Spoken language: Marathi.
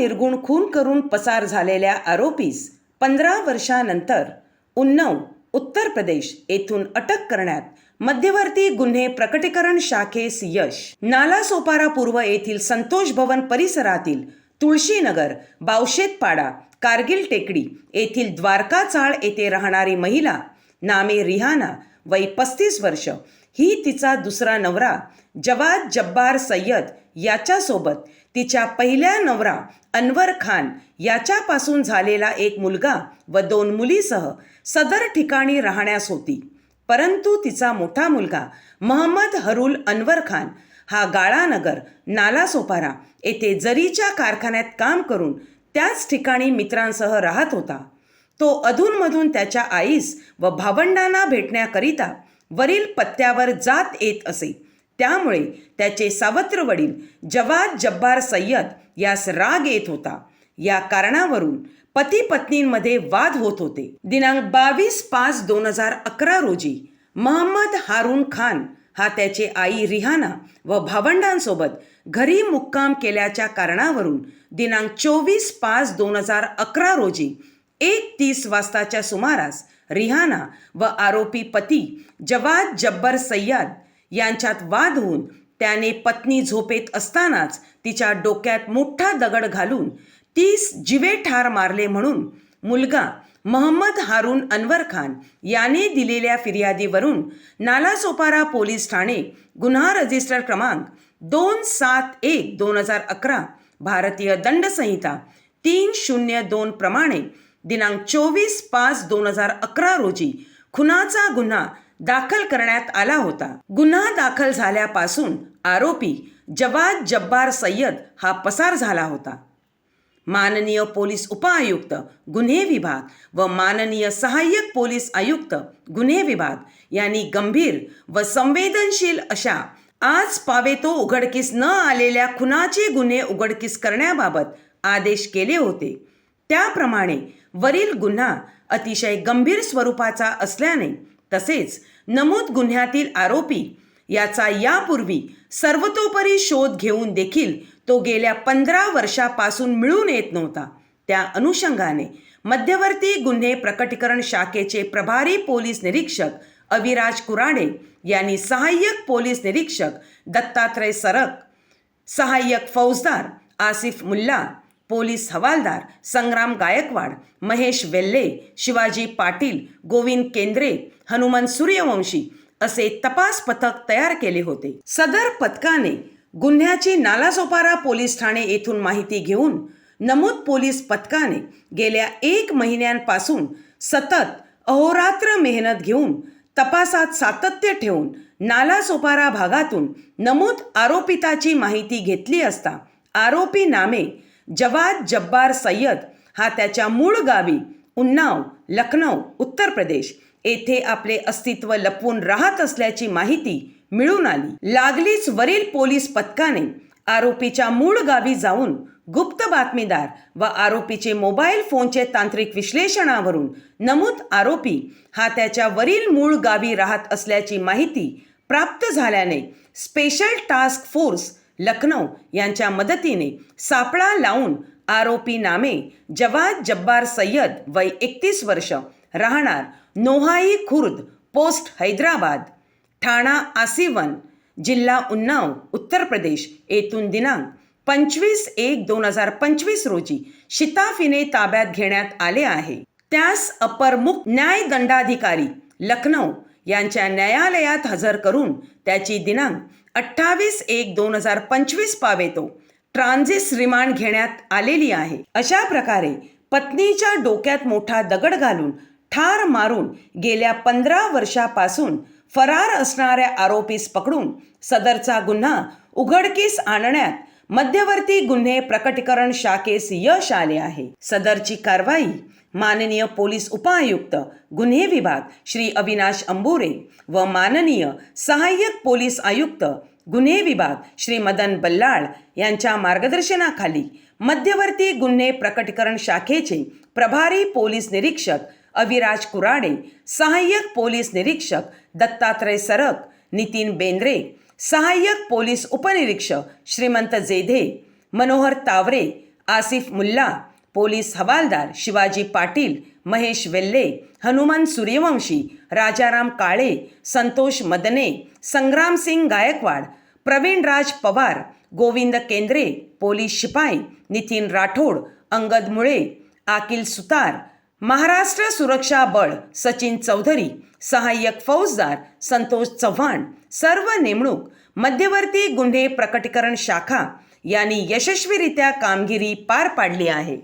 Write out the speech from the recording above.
निर्गुण खून करून पसार झालेल्या आरोपीस पंधरा वर्षानंतर उन्नव उत्तर प्रदेश येथून अटक करण्यात मध्यवर्ती गुन्हे प्रकटीकरण शाखेस यश. नालासोपारा पूर्व येथील संतोष भवन परिसरातील तुळशीनगर बावशेतपाडा कारगिल टेकडी येथील द्वारका चाळ येथे राहणारी महिला नामे रिहाना वय पस्तीस वर्ष. ही तिचा दुसरा नवरा जवाद जब्बार सय्यद याच्यासोबत तिच्या पहिल्या नवरा अनवर खान याच्यापासून झालेला एक मुलगा व दोन मुलीसह सदर ठिकाणी राहण्यास होती. परंतु तिचा मोठा मुलगा महम्मद हरुल अनवर खान हा गाळानगर नालासोपारा येथे जरीच्या कारखान्यात काम करून त्याच ठिकाणी मित्रांसह राहत होता. तो अधूनमधून त्याच्या आईस व भावंडांना भेटण्याकरिता वरील पत्त्यावर जात येत असे. त्यामुळे त्याचे सावत्र वडील जवाद जब्बार सय्यद यास राग येत होता. या कारणावरून पती पत्नींमध्ये वाद होत होते. दिनांक बावीस पाच दोन हजार अकरा रोजी महम्मद हारून खान हा त्याचे आई रिहाना व भावंडांसोबत घरी मुक्काम केल्याच्या कारणावरून दिनांक चोवीस पाच दोन हजार अकरा रोजी एक तीस वाजताच्या सुमारास रिहाना व आरोपी पती जवाद जब्बर सय्याद यांच्यात वाद होऊन त्याने पत्नी झोपेत असतानाच तिच्या डोक्यात मोठा दगड घालून तीस जिवे ठार मारले म्हणून मुलगा महम्मद हारून अनवर खान याने दिलेल्या फिर्यादीवरून नालासोपारा पोलीस ठाणे गुन्हा रजिस्टर क्रमांक दोन सात एक दोन हजार अकरा भारतीय दंड संहिता तीन शून्य दोन प्रमाणे दिनांक चोवीस पाच दोन हजार अकरा रोजी खुनाचा गुन्हा दाखल करण्यात आला होता. गुन्हा दाखल झाल्यापासून आरोपी जवाद जब्बार सय्यद हा पसार झाला होता. माननीय पोलीस उपआयुक्त गुन्हे विभाग व माननीय सहाय्यक पोलीस आयुक्त गुन्हे विभाग यांनी गंभीर व संवेदनशील अशा आज पावेतो उघडकीस न आलेल्या खुनाचे गुन्हे उघडकीस करण्याबाबत आदेश केले होते. त्याप्रमाणे वरील गुन्हा अतिशय गंभीर स्वरूपाचा असल्याने तसेच नमूद गुन्ह्यातील आरोपी याचा यापूर्वी सर्वतोपरी शोध घेऊन देखील तो गेल्या पंधरा वर्षापासून मिळून येत नव्हता. त्या अनुषंगाने मध्यवर्ती गुन्हे प्रकटीकरण शाखेचे प्रभारी पोलीस निरीक्षक अविराज कुराडे यांनी सहाय्यक पोलीस निरीक्षक दत्तात्रय सरक सहाय्यक फौजदार आसिफ मुल्ला पोलीस हवालदार संग्राम गायकवाड महेश वेल्ले शिवाजी पाटील गोविंद केंद्रे हनुमान सूर्यवंशी असे तपास पथक तयार केले होते. सदर पथकाने गुन्ह्याची नालासोपारा पोलीस ठाणे येथून माहिती घेऊन नमूद पोलीस पथकाने गेल्या एक महिन्यांपासून सतत अहोरात्र मेहनत घेऊन तपासात सातत्य ठेवून नालासोपारा भागातून नमूद आरोपिताची माहिती घेतली असता आरोपी नामे जवाद जब्बार सय्यद हा त्याच्या मूळ गावी उन्नाव लखनौ उत्तर प्रदेश येथे आपले अस्तित्व लपवून राहत असल्याची माहिती मिळून आली. लागलीच वरील पोलीस पथकाने आरोपीच्या मूळ गावी जाऊन गुप्त बातमीदार व आरोपीचे मोबाईल फोनचे तांत्रिक विश्लेषणावरून नमूद आरोपी हा त्याच्या वरील मूळ गावी राहत असल्याची माहिती प्राप्त झाल्याने स्पेशल टास्क फोर्स लखनौ यांच्या मदतीने सापळा लावून आरोपी नामे जवाद जब्बार सय्यद वय एकतीस वर्ष राहणार नोहाई खुर्द पोस्ट हैदराबाद ठाणा आसिवन जिल्हा उन्नाव उत्तर प्रदेश येथून दिनांक पंचवीस एक दोन हजार पंचवीस रोजी शिताफीने ताब्यात घेण्यात आले आहे. त्यास अपर मुख्य न्याय दंडाधिकारी लखनौ यांच्या न्यायालयात हजर करून त्याची दिनांक अठ्ठावीस एक दोन हजार पंचवीस पावेतो ट्रान्झिस रिमांड घेण्यात आलेली आहे. अशा प्रकारे पत्नीच्या डोक्यात मोठा दगड घालून ठार मारून गेल्या पंधरा वर्षापासून फरार असणाऱ्या आरोपीस पकडून सदरचा गुन्हा उघडकीस आणण्यात मध्यवर्ती गुन्हे प्रकटीकरण शाखेस यश आले आहे. सदरची कारवाई माननीय पोलीस उपायुक्त गुन्हे विभाग श्री अविनाश अंबुरे व माननीय सहाय्यक पोलीस आयुक्त गुन्हे विभाग श्री मदन बल्लाळ यांच्या मार्गदर्शनाखाली मध्यवर्ती गुन्हे प्रकटीकरण शाखेचे प्रभारी पोलीस निरीक्षक अविराज कुराडे सहाय्यक पोलीस निरीक्षक दत्तात्रय सरक नितीन बेंद्रे सहाय्यक पोलीस उपनिरीक्षक श्रीमंत जेधे मनोहर तावरे आसिफ मुल्ला पोलीस हवालदार शिवाजी पाटील महेश वेल्ले हनुमान सूर्यवंशी राजाराम काळे संतोष मदने संग्रामसिंग गायकवाड प्रवीणराज पवार गोविंद केंद्रे पोलीस शिपाई नितीन राठोड अंगद मुळे आकिल सुतार महाराष्ट्र सुरक्षा बळ सचिन चौधरी सहाय्यक फौजदार संतोष चव्हाण सर्व नेमणूक मध्यवर्ती गुन्हे प्रकटीकरण शाखा यांनी यशस्वीरित्या कामगिरी पार पाडली आहे.